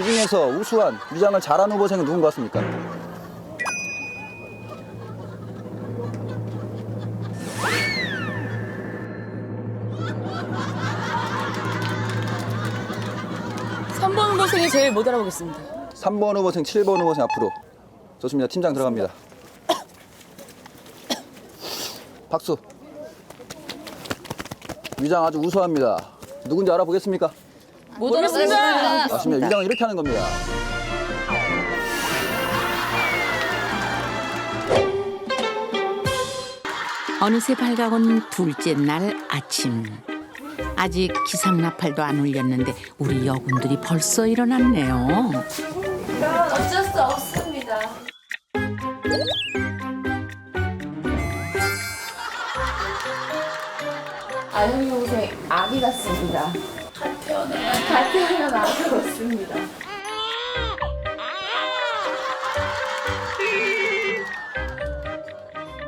이 중에서 우수한 위장을 잘한 후보생은 누군 것 같습니까? 삼번 고생이 제일 못 알아보겠습니다. 3번 후보생, 7번 후보생 앞으로. 좋습니다. 팀장 들어갑니다. 박수. 위장 아주 우수합니다. 누군지 알아보겠습니까? 못 알아보겠습니다. 맞습니다. 위장은 이렇게 하는 겁니다. 어느새 밝아온 둘째 날 아침. 아직 기상나팔도 안 울렸는데 우리 여군들이 벌써 일어났네요. 어쩔 수 없습니다. 아영이 동생 아기 같습니다. 갓 태어난 갓 태어난 아기 같습니다.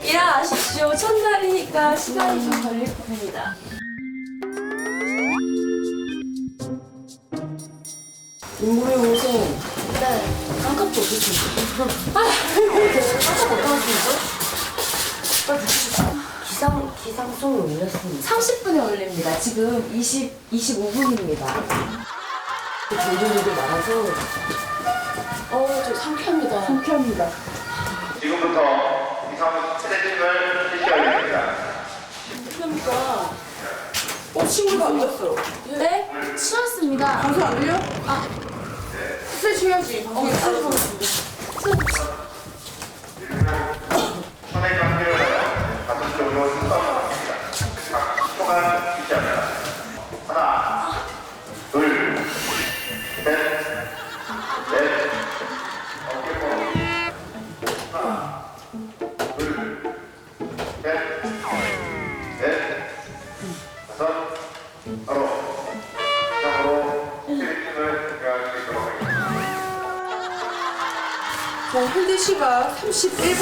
일어나십시오. 첫날이니까 시간이 좀 걸릴 겁니다. 인물의 동생 네. 깜깜도 없으시죠? 아, 깜깜 어떤 분이죠? 기상 기상송이 올렸습니다. 30분에 올립니다. 지금 20, 25분입니다. 종류들이 많아서 어, 저 상쾌합니다. 상쾌합니다. 지금부터 이상 세대팀을 실시하겠습니다. 그러니까. 어, 친구가 안 왔어. 네? 치웠습니다. 방송 안 들려? 아. 스트레칭 해야지. 어, 스트레칭 하겠 각 초간 유지합니다. 하나, 둘, 셋, 넷, 어깨 뽕. 하나, 둘, 셋, 넷, 다섯, 바로 시작으로 세대팀을 공개할 수 있도록 하겠습니다. 자, 현재 시각 31분입니다.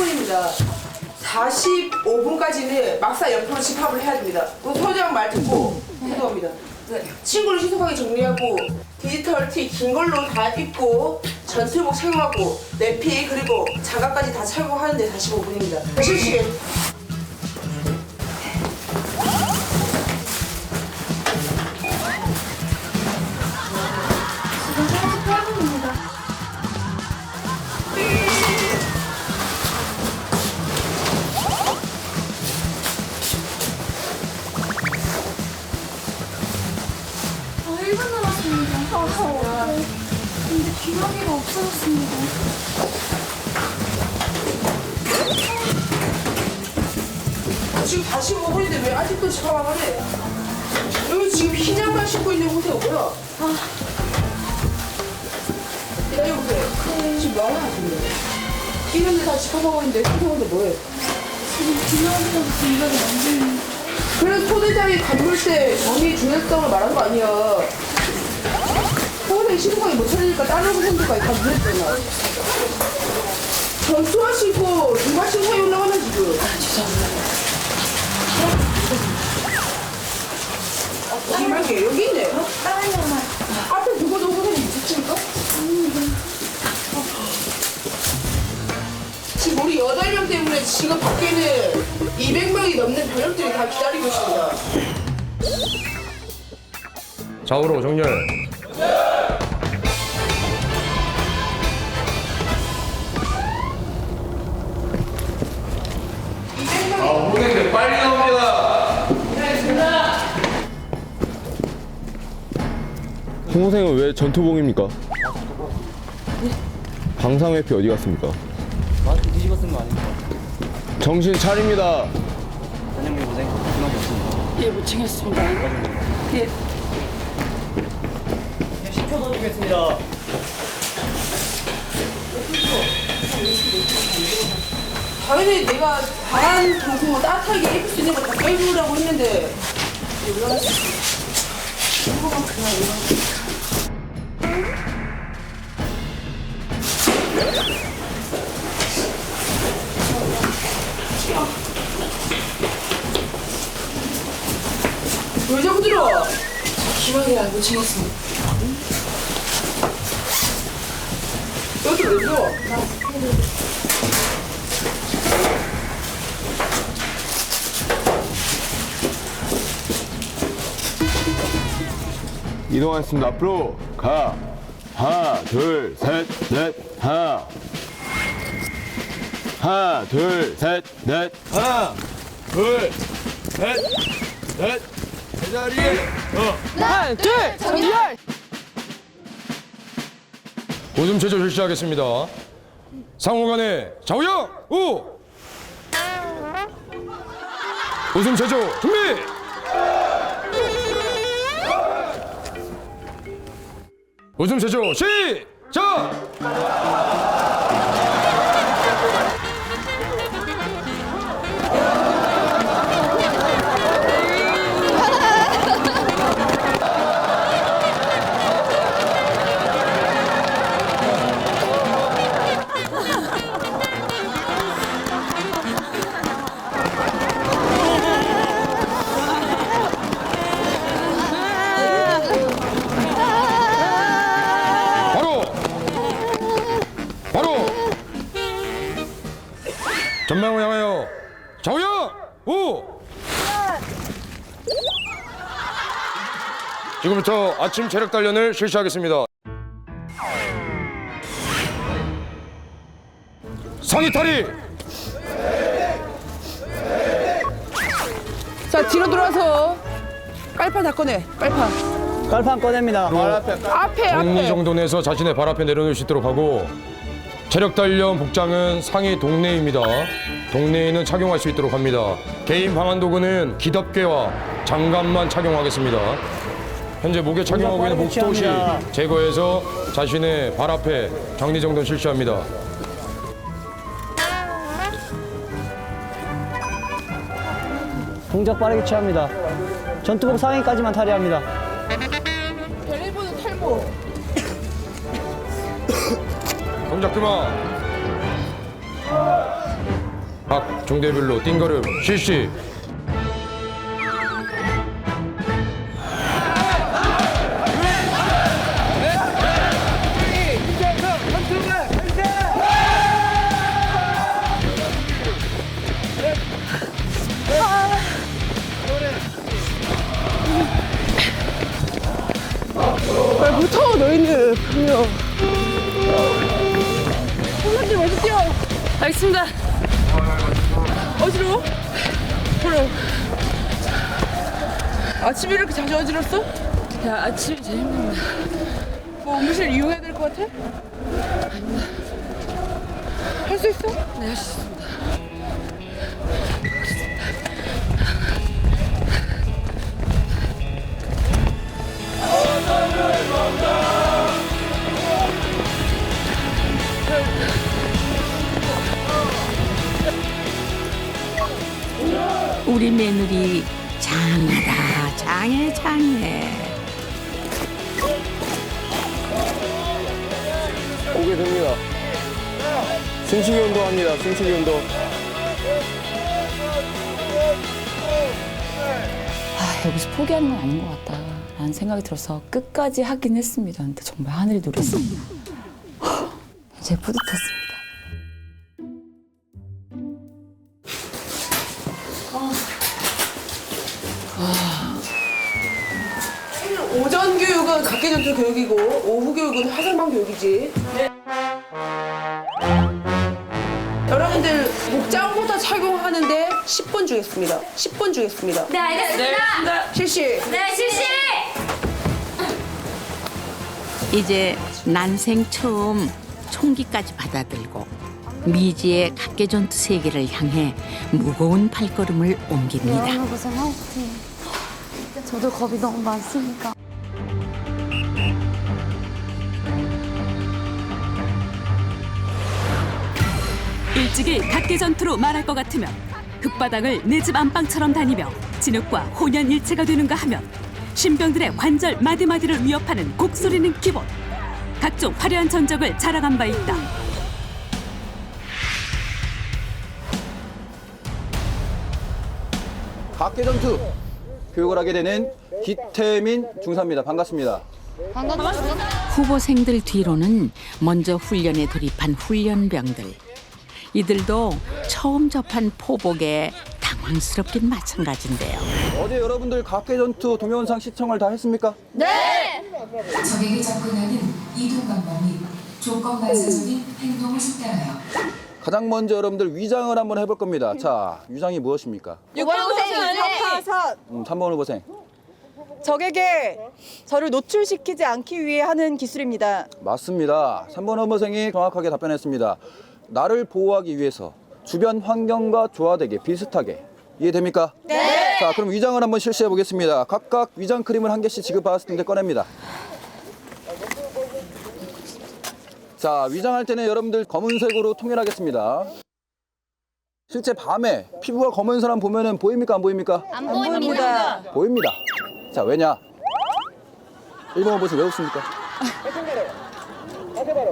45분까지는 막사 옆으로 집합을 해야 됩니다. 그 소장 말 듣고 행동합니다. 친구를 신속하게 정리하고 디지털 티 긴 걸로 다 입고 전투복 착용하고 내피 그리고 장갑까지 다 착용하는데 45분입니다. 실시 아, 네. 근데 기러기가 없어졌습니다. 지금 45분인데 왜 아직도 안 해? 여기 지금 흰 양말 신고 있는 호세가 뭐야? 야, 여기 보세요. 지금 뭐하냐, 지금? 이런데 다 집합하고 있는데 호세가 뭐해? 지금 기러기가 분별이 안 되는. 그래서 소대장이 감물 때 정의 중요성을 말한 거 아니야. 서울에 신고하기 못 찾으니까 다른 후생들까지 다 물렸잖아. 전투하시고 누가 신고해 올라가나 지금. 정말 게 여기 있네. 다른 양말. 앞에 누구도 후생이 있으십니까? 지금 우리 여덟 명 때문에 지금 밖에는 200명이 넘는 병력들이 다 기다리고 있습니다. 좌우로 정렬. 홍생은 왜 전투봉입니까? 방상회피 어디 갔습니까? 마스크 뒤집어 쓴 거 아닙니까? 정신 차립니다. 전현민 고생 그만 없습니다. 예, 못 챙겼습니다. 10초 더 주겠습니다. 당연히 내가 바람 방송을 따뜻하게 입을 수 있는 거다 빼주라고 했는데 왜 자꾸 들어? 기러기랑 못 챙겼습니다. 이것도 내줘. 이동하겠습니다. 앞으로 가. 하나, 둘, 셋, 넷, 하나. 하나, 둘, 셋, 넷, 하나, 둘, 셋, 넷. 제자리에. 어. 하나, 둘, 정렬. 웃음 제조 실시하겠습니다. 상호간에 좌우영 우. 웃음 제조 준비. 웃음 제조 시 작. 전방을 향하여 좌우영 우 지금부터 아침 체력 단련을 실시하겠습니다 상의 탈의 자, 뒤로 돌아서 깔판 다 꺼내. 깔판. 깔판 꺼냅니다. 앞에, 정리 앞에. 정도 내서 자신의 발 앞에 내려놓을 수 있도록 하고 체력 단련 복장은 상의 동네입니다. 동네에는 착용할 수 있도록 합니다. 개인 방한 도구는 기덮개와 장갑만 착용하겠습니다. 현재 목에 착용하고 있는 목도시 제거해서 자신의 발 앞에 정리 정돈 실시합니다. 동작 빠르게 취합니다. 전투복 상의까지만 탈의합니다. 동작 그만. 각 종대별로 띵걸음 실시. 알겠습니다. 어지러워? 그래. 아침에 이렇게 자주 어지럽어? 야, 아침이 제일 힘든다. 뭐 음료실 이용해야 될 것 같아? 할수 있어? 네, 할 수 있습니다. 우리 며느리 장하다 장해 장해 오게 됩니다. 숨쉬기 운동합니다. 숨쉬기 운동. 아, 여기서 포기하는 건 아닌 것 같다. 라는 생각이 들어서 끝까지 하긴 했습니다. 근데 정말 하늘이 노렸습니다. 이제 뿌듯했습니다. 각계전투 교육이고 오후 교육은 화살방 교육이지. 여러분들 목장부터 착용하는데 10분 주겠습니다. 10분 주겠습니다. 네, 알겠습니다. 실시. 네, 실시. 이제 난생 처음 총기까지 받아들고 미지의 각계전투 세계를 향해 무거운 발걸음을 옮깁니다. 저도 겁이 너무 많으니까. 일찍이 각계전투로 말할 것 같으면 흙바닥을 내 집 안방처럼 다니며 진흙과 혼연일체가 되는가 하면 신병들의 관절 마디마디를 위협하는 곡소리는 기본 각종 화려한 전적을 자랑한 바 있다 각계전투 교육을 하게 되는 기태민 중사입니다. 반갑습니다. 후보생들 뒤로는 먼저 훈련에 돌입한 훈련병들. 이들도 처음 접한 포복에 당황스럽긴 마찬가지인데요. 어제 여러분들 각계전투 동영상 시청을 다 했습니까? 적에게 접근하는 이동 방법 및 조건 반사적인 행동을 숙달하여 가장 먼저 여러분들 위장을 한번 해볼 겁니다. 자, 위장이 무엇입니까? 사파사 음, 3번 후보생. 적에게 저를 노출시키지 않기 위해 하는 기술입니다. 맞습니다. 3번 후보생이 정확하게 답변했습니다. 나를 보호하기 위해서 주변 환경과 조화되게 비슷하게 이해됩니까? 네. 자, 그럼 위장을 한번 실시해 보겠습니다. 각각 위장 크림을 한 개씩 지급받았을 텐데 꺼냅니다. 자, 위장할 때는 여러분들 검은색으로 통일하겠습니다. 실제 밤에 피부가 검은 사람 보면은 보입니까? 안 보입니까? 안 보입니다. 보입니다. 자, 왜냐? 1번 후보생 왜 웃습니까?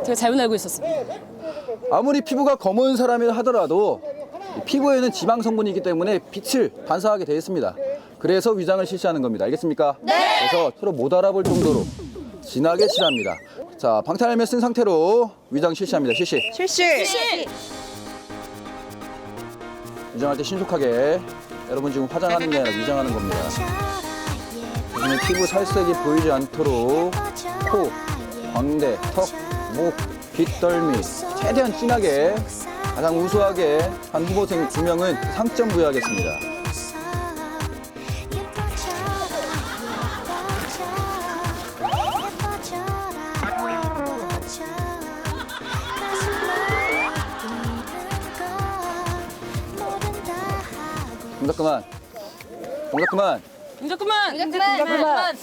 제가 잘못 알고 있었습니다. 아무리 피부가 검은 사람이라 하더라도 이 피부에는 지방 성분이 있기 때문에 빛을 반사하게 되어 있습니다. 그래서 위장을 실시하는 겁니다. 알겠습니까? 네. 그래서 서로 못 알아볼 정도로 진하게 칠합니다. 자, 방탄 헬멧 쓴 상태로 위장 실시합니다. 실시. 실시. 위장할 때 신속하게. 여러분 지금 화장하는 게 아니라 위장하는 겁니다. 피부 살색이 보이지 않도록 코, 광대, 턱, 목, 빗덜미 최대한 진하게 가장 우수하게 한 후보생 두 명은 상점 부여하겠습니다. 동작 그만. 동작 그만. 이제 그만. 이제 그만.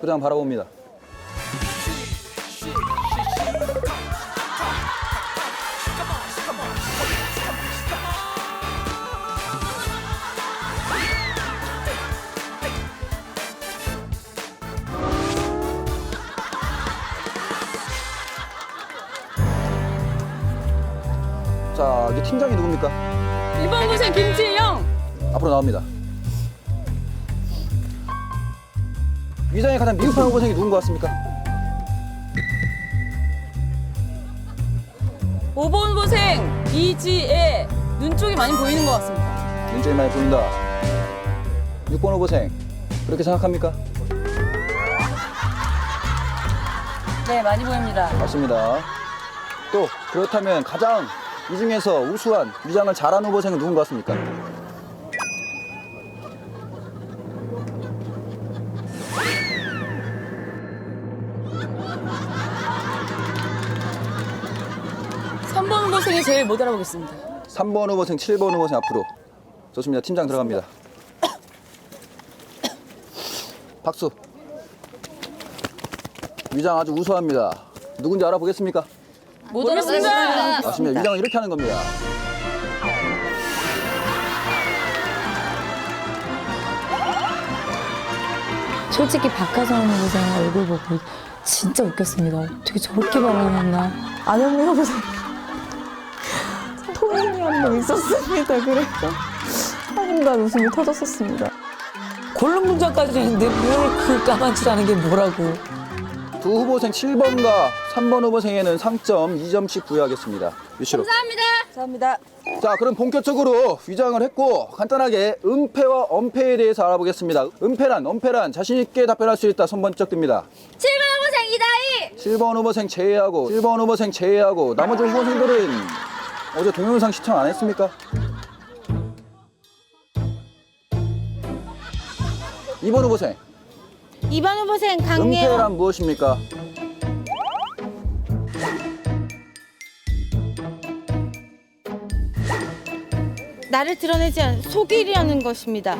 표정 바라봅니다. 자, 이게 팀장이 누굽니까? 1번 고생 김지영. 앞으로 나옵니다. 위장에 가장 미흡한 후보생이 누군 것 같습니까? 5번 고생 이지혜. 눈 쪽이 많이 보이는 것 같습니다. 눈쪽이 많이 보인다. 6번 후보생 그렇게 생각합니까? 네, 많이 보입니다. 맞습니다. 또 그렇다면 가장 이 중에서 우수한 위장을 잘하는 후보생은 누군 것 같습니까? 삼번 고생이 제일 못 알아보겠습니다. 3번 후보생, 7번 후보생 앞으로. 좋습니다. 팀장 들어갑니다. 박수. 위장 아주 우수합니다. 누군지 알아보겠습니까? 못 알아보겠습니다. 맞습니다. 위장은 이렇게 하는 겁니다. 솔직히 박하선 후보생 얼굴 보고 진짜 웃겼습니다. 어떻게 저렇게 발언했나. 안현미 후보생 토민이 한 명 있었습니다. 그래서 한순간 웃음이 터졌었습니다. 골룸 문장까지 있는데 뭘 그 까만치라는 게 뭐라고. 두 후보생 7번과 3번 후보생에는 상점 2점씩 부여하겠습니다. 유치로. 감사합니다. 자, 그럼 본격적으로 위장을 했고 간단하게 은폐와 엄폐에 대해서 알아보겠습니다. 은폐란, 엄폐란 자신 있게 답변할 수 있다. 손 번쩍 듭니다. 7번 후보생 이다희 7번 후보생 제외하고 1번 후보생 제외하고 나머지 후보생들은 어제 동영상 시청 안 했습니까? 2번 후보생 2번 후보생 은폐란 무엇입니까? 나를 드러내지 않 속이려는 것입니다.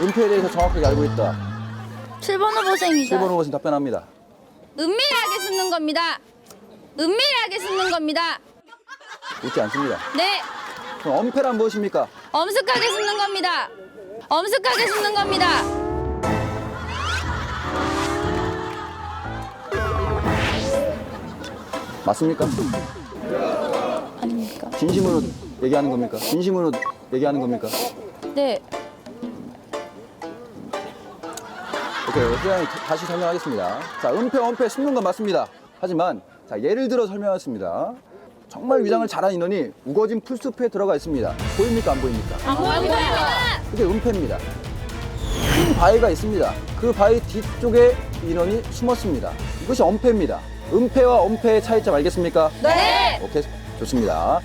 은폐에 대해서 정확하게 알고 있다. 7번 후보생이다. 7번 후보생 답변합니다. 은밀하게 숨는 겁니다. 은밀하게 숨는 겁니다. 웃지 않습니다. 네, 그럼 엄폐란 무엇입니까? 엄숙하게 숨는 겁니다. 엄숙하게 숨는 겁니다. 맞습니까? 아닙니까? 진심으로 얘기하는 겁니까? 진심으로 얘기하는 겁니까? 네. 오케이, 소장님 다시 설명하겠습니다. 자, 은폐, 원폐 숨는 건 맞습니다. 하지만 자, 예를 들어 설명하겠습니다. 정말 위장을 잘한 인원이 우거진 풀숲에 들어가 있습니다. 보입니까? 안 보입니까? 안 보입니다. 그게 은폐입니다. 큰 바위가 있습니다. 그 바위 뒤쪽에 인원이 숨었습니다. 이것이 엄폐입니다. 은폐와 엄폐의 차이점 알겠습니까? 네. 오케이, 좋습니다.